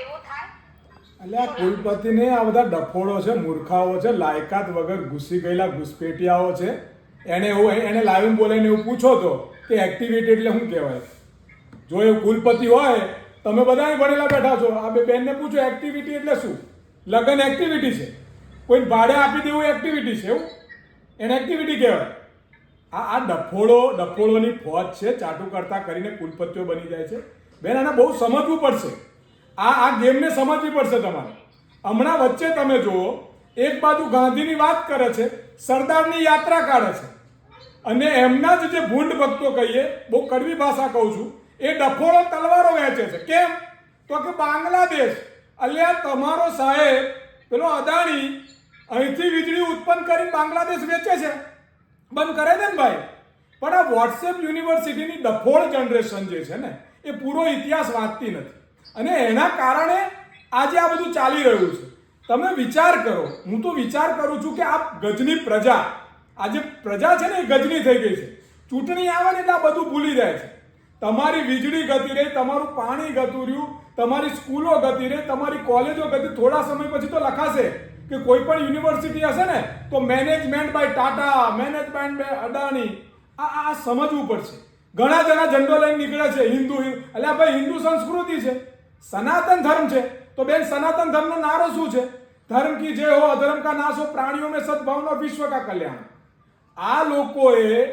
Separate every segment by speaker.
Speaker 1: એવો
Speaker 2: એટલે આ કુલપતિને આ બધા ડફોડો છે, મૂર્ખાઓ છે, લાયકાત વગર ઘૂસી ગયેલા ઘૂસપેટિયાઓ છે. એને એવું એને લાવીને બોલાવીને એવું પૂછો તો, કે એક્ટિવિટી એટલે શું કહેવાય? જો એ કુલપતિ હોય, તમે બધા ભણેલા બેઠા છો. આ બે બેનને પૂછો એક્ટિવિટી એટલે શું? લગ્ન એક્ટિવિટી છે. કોઈ ભાડે આપી દેવું એક્ટિવિટી છે, એવું? એને એક્ટિવિટી કહેવાય. આ આ ડફોડો ડફોડોની ફોજ છે ચાટુ કરતા કરીને કુલપતિઓ બની જાય છે. બેન, આને બહુ સમજવું પડશે. આ આ ગેમને સમજવી પડશે તમારે. હમણાં વચ્ચે તમે જુઓ, એક બાજુ ગાંધીની વાત કરે છે, સરદારની યાત્રા કાઢે છે. અને એમના જ જે ભૂંડ ભક્તો કહીએ, બહુ કડવી ભાષા કહું છું, એ ડફોડો તલવારો વહેંચે છે. કેમ? તો કે બાંગ્લાદેશ, અલ્યા તમારો સાહેબ, પેલો અદાણી, અહીંથી વીજળી ઉત્પન્ન કરી બાંગ્લાદેશ વેચે છે. બંધ કરે છે ને ભાઈ? પણ આ વોટ્સએપ યુનિવર્સિટીની ડફોળ જનરેશન જે છે ને, એ પૂરો ઇતિહાસ વાંચતી નથી. અને એના કારણે આજે આ બધું ચાલી રહ્યું છે. તમે વિચાર કરો, હું તો વિચાર કરું છું કે આ ગજની પ્રજા આજે પ્રજા છે ને એ ગજની થઈ ગઈ છે. ચૂંટણી આવે ને એટલે આ બધું ભૂલી જાય છે. તમારી વીજળી ગતી રહી, તમારું પાણી ગતું રહ્યું, તમારી સ્કૂલો ગતી રહી, તમારી કોલેજો ગતી, થોડા સમય પછી તો લખાશે કે કોઈ પણ યુનિવર્સિટી હશે ને, તો management by Tata, management by Adani આ આ સમજવું પડશે. ઘણા જણા ઝંડો લઈને નીકળે છે, હિન્દુ એટલે ભાઈ હિન્દુ સંસ્કૃતિ છે, સનાતન ધર્મ છે. તો બેન, સનાતન ધર્મનો નારો શું છે? ધર્મ કી જય હો, અધર્મ કા નાશ હો, પ્રાણીઓ મેં સદભાવનો વિશ્વ કા કલ્યાણ. આ લોકોએ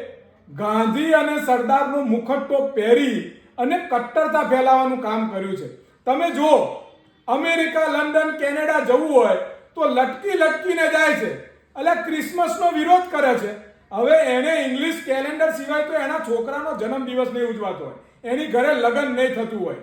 Speaker 2: ગાંધી અને સરદારનો મુખટ્ટો પહેરી અને કટ્ટરતા ફેલાવવાનું કામ કર્યું છે. તમે જુઓ, અમેરિકા, લંડન, કેનેડા જવું હોય તો લટકી લટકીને જાય છે. એટલે ક્રિસમસનો વિરોધ કરે છે. હવે એને ઇંગ્લિશ કેલેન્ડર સિવાય તો એના છોકરાનો જન્મદિવસ નહીં ઉજવાતો હોય. એની ઘરે લગ્ન નહીં થતું હોય.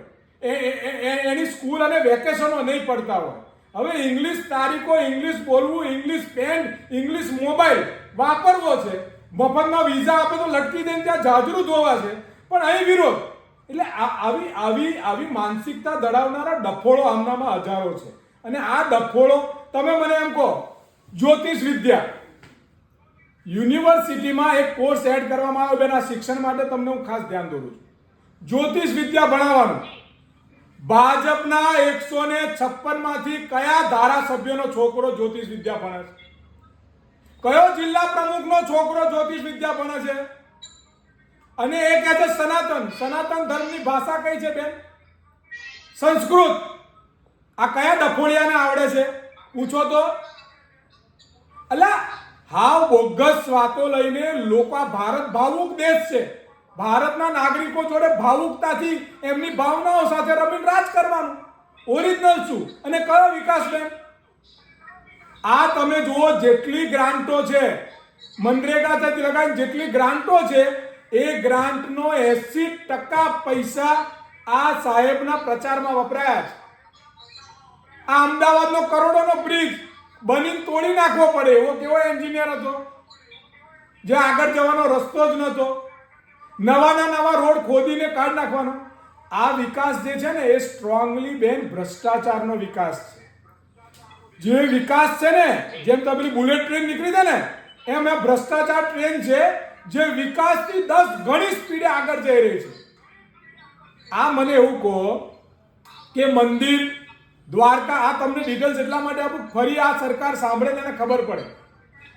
Speaker 2: એની સ્કૂલ અને વેકેશનો નહીં પડતા હોય. હવે ઇંગ્લિશ તારીખો, ઇંગ્લિશ બોલવું, ઇંગ્લિશ પેન, ઇંગ્લિશ મોબાઈલ વાપરવો છે. મફતમાં વિઝા આપે તો લટકી દઈને ત્યાં જાજરૂ ધોવા છે. પણ અહીં વિરોધ. એટલે આવી આવી આવી માનસિકતા ધરાવનારા ડફોળો આમનામાં હજારો છે. અને આ ડફોળો, તમે મને એમ કહો, જ્યોતિષ વિદ્યા યુનિવર્સિટીમાં એક કોર્સ એડ કરવામાં આવ્યો. બેન શિક્ષણ માટે તમને હું ખાસ ધ્યાન દોરું છું. જ્યોતિષ વિદ્યા ભણાવવાનું. ભાજપના એકસો ને છપ્પનમાંથી કયા ધારાસભ્યનો છોકરો જ્યોતિષ વિદ્યા ભણે છે? કયો જિલ્લા પ્રમુખનો છોકરો જ્યોતિષ વિદ્યા ભણે છે? અને એ કહે છે સનાતન. સનાતન ધર્મની ભાષા કઈ છે, બેન? સંસ્કૃત. આ કયા ડફોડિયાને આવડે છે? પૂછો તો. અલા હાવ બોગસ વાતો લઈને લોકો ભારત ભાવુક દેશ છે. ભારતના નાગરિકો જોડે ભાવુકતાથી એમની ભાવનાઓ સાથે રમીને રાજ કરવાનું. ઓરિજિનલ શું? અને કયો વિકાસ બેન? આ તમે જુઓ જેટલી ગ્રાન્ટો છે, મનરેગા થતી લગાવીને જેટલી ગ્રાન્ટો છે, એ ગ્રાન્ટનો એસી ટકા પૈસા આ સાહેબના પ્રચારમાં વપરાયા છે. આ અમદાવાદનો કરોડોનો બ્રિજ બનીને તોડી નાખવો પડે, એવો કેવો એન્જિનિયર હતો? જે આગળ જવાનો રસ્તો જ નહોતો. નવાના નવા રોડ ખોદીને કાઢી નાખવાનો. આ વિકાસ જે છે ને, એ સ્ટ્રોંગલી બેન ભ્રષ્ટાચારનો વિકાસ છે. જે વિકાસ છે ને, જેમ તમારી બુલેટ ટ્રેન નીકળી છે ને, એમ એ ભ્રષ્ટાચાર ટ્રેન છે, જે વિકાસથી દસ ગણી સ્પીડે આગળ જઈ રહી છે. આ મને એવું કહો કે મંદિર દ્વારકા, આ તમને ડિટેલ્સ એટલા માટે આપું, ફરી આ સરકાર સાંભળે તેને ખબર પડે.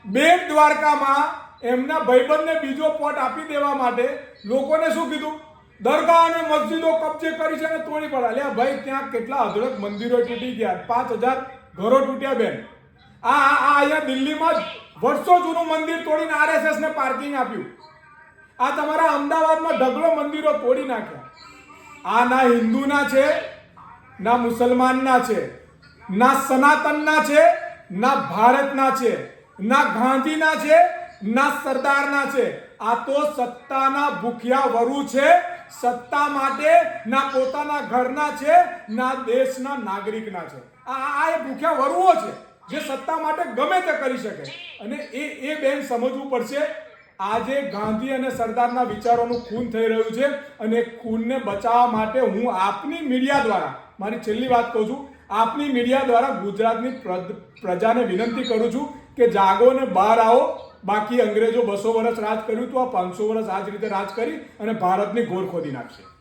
Speaker 2: બેટ દ્વારકામાં એમના ભાઈબંધને બીજો પોટ આપી દેવા માટે લોકોને શું કીધું? દરગાહ અને મસ્જિદો કબજે કરી છે અને તોડી પડે અલ્યા ભાઈ, ત્યાં કેટલા અઢળક મંદિરો તૂટી ગયા. પાંચ હજાર ઘરો તૂટ્યા બેન. આ આ અહીંયા દિલ્હીમાં જ વર્ષો જૂનું મંદિર તોડીને આરએસએસ ને પાર્કિંગ આપ્યું. આ તમારા અમદાવાદમાં ઢગલો મંદિરો તોડી નાખ્યા. આ ના હિન્દુના છે ના મુસલમાનના છે, ના સનાતનના છે, ના ભારતના છે, ના ગાંધીના છે, ના સરદારના છે. આ તો સત્તાના ભૂખ્યા વરુ છે, સત્તા માટે ના પોતાના ઘરના છે, ના દેશના નાગરિકના છે. આ આ- એ ભૂખ્યા વરુઓ છે, જે સત્તા માટે ગમે તે કરી શકે. અને એ એ બેન સમજવું પડશે, આજે ગાંધી અને સરદારના વિચારોનું ખૂન થઈ રહ્યું છે અને ખૂનને બચાવવા માટે હું આપની મીડિયા દ્વારા મારી છેલ્લી વાત કહું છું, આપની મીડિયા દ્વારા ગુજરાતની પ્ર- પ્રજાને વિનંતી કરું છું કે જાગો ને બહાર આવો, બાકી અંગ્રેજો બસો વર્ષ રાજ કર્યું તો આ પાંચસો વર્ષ આ જ રીતે રાજ કરી અને ભારતની ઘોર ખોદી નાખશે.